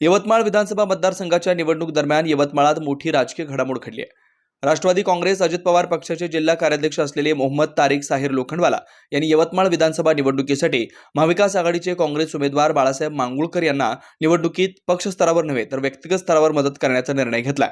यवतमाळ विधानसभा मतदारसंघाच्या निवडणूक दरम्यान यवतमाळात मोठी राजकीय घडामोड घडली आहे. राष्ट्रवादी काँग्रेस अजित पवार पक्षाचे जिल्हा कार्याध्यक्ष असलेले मोहम्मद तारिक साहिर लोखंडवाला यांनी यवतमाळ विधानसभा निवडणुकीसाठी महाविकास आघाडीचे काँग्रेस उमेदवार बाळासाहेब मांगुळकर यांना निवडणुकीत पक्ष स्तरावर नव्हे तर व्यक्तिगत स्तरावर मदत करण्याचा निर्णय घेतला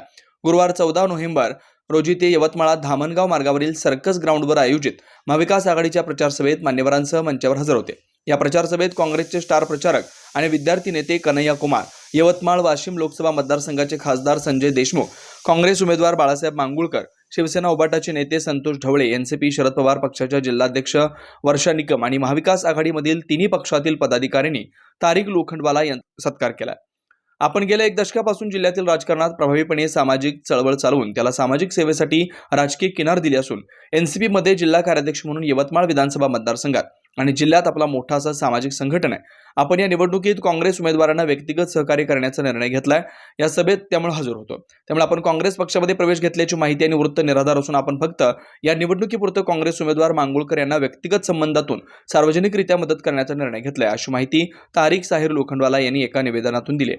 गुरुवार चौदा नोव्हेंबर रोजी ते यवतमाळात धामणगाव मार्गावरील सर्कस ग्राउंडवर आयोजित महाविकास आघाडीच्या प्रचार सभेत मान्यवरांसह मंचावर हजर होते. या प्रचार सभेत काँग्रेसचे स्टार प्रचारक आणि विद्यार्थी नेते कन्हैया कुमार यवतमाळ वाशिम लोकसभा मतदारसंघाचे खासदार संजय देशमुख काँग्रेस उमेदवार बाळासाहेब मांगुळकर शिवसेना उबाटाचे नेते संतोष ढवळे एनसीपी शरद पवार पक्षाच्या जिल्हाध्यक्ष वर्षा निकम आणि महाविकास आघाडीमधील तिन्ही पक्षातील पदाधिकाऱ्यांनी तारिक लोखंडवाला यांचा सत्कार केला. आपण गेल्या एक दशकापासून जिल्ह्यातील राजकारणात प्रभावीपणे सामाजिक चळवळ चालवून त्याला सामाजिक सेवेसाठी राजकीय किनार दिली असून एनसीपीमध्ये जिल्हा कार्याध्यक्ष म्हणून यवतमाळ विधानसभा मतदारसंघात आणि जिल्ह्यात आपला मोठा असा सामाजिक संघटन आहे. आपण या निवडणुकीत काँग्रेस उमेदवारांना व्यक्तिगत सहकार्य करण्याचा निर्णय घेतलाय. या सभेत त्यामुळे हजर होतो. त्यामुळे आपण काँग्रेस पक्षामध्ये प्रवेश घेतल्याची माहिती आणि वृत्त निराधार असून आपण फक्त या निवडणुकीपुरतं काँग्रेस उमेदवार मांगुळकर यांना व्यक्तिगत संबंधातून सार्वजनिकरित्या मदत करण्याचा निर्णय घेतलाय अशी माहिती तारिक साहिर लोखंडवाला यांनी एका निवेदनातून दिली